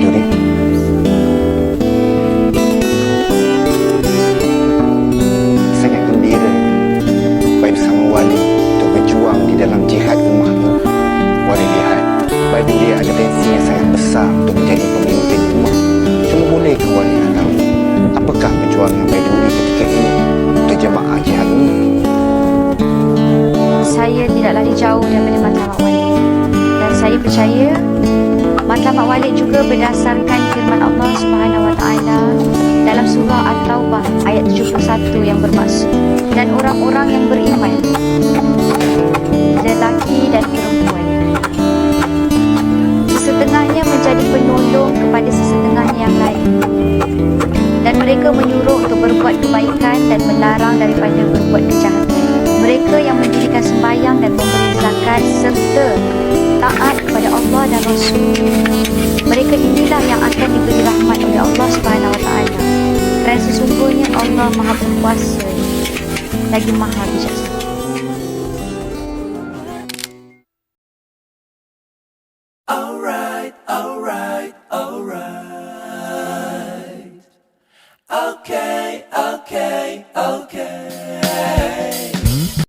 Juri? Sangat gembira Baik bersama Wali Untuk berjuang di dalam jihad umat ini Wali lihat Baik dia ada tensi yang sangat besar Untuk menjadi pemimpin umat Cuma bolehkah Wali nak tahu Apakah perjuangan Baik Juri ketika ini Untuk jemaah jihad ini Saya tidak lari jauh daripada matlamat wali. Dan saya percaya wali juga berdasarkan firman Allah Subhanahu Wa Taala dalam surah At-Taubah ayat 71 yang bermaksud dan orang-orang yang beriman lelaki dan perempuan sesetengahnya menjadi penolong kepada sesetengahnya yang lain dan mereka menyuruh untuk berbuat kebaikan dan melarang daripada berbuat kejahatan. Mereka yang mendirikan sembahyang dan memberi zakat serta taat kepada Allah dan Rasul. mga bukas eh. Lagi mahal siya sa Alright, alright.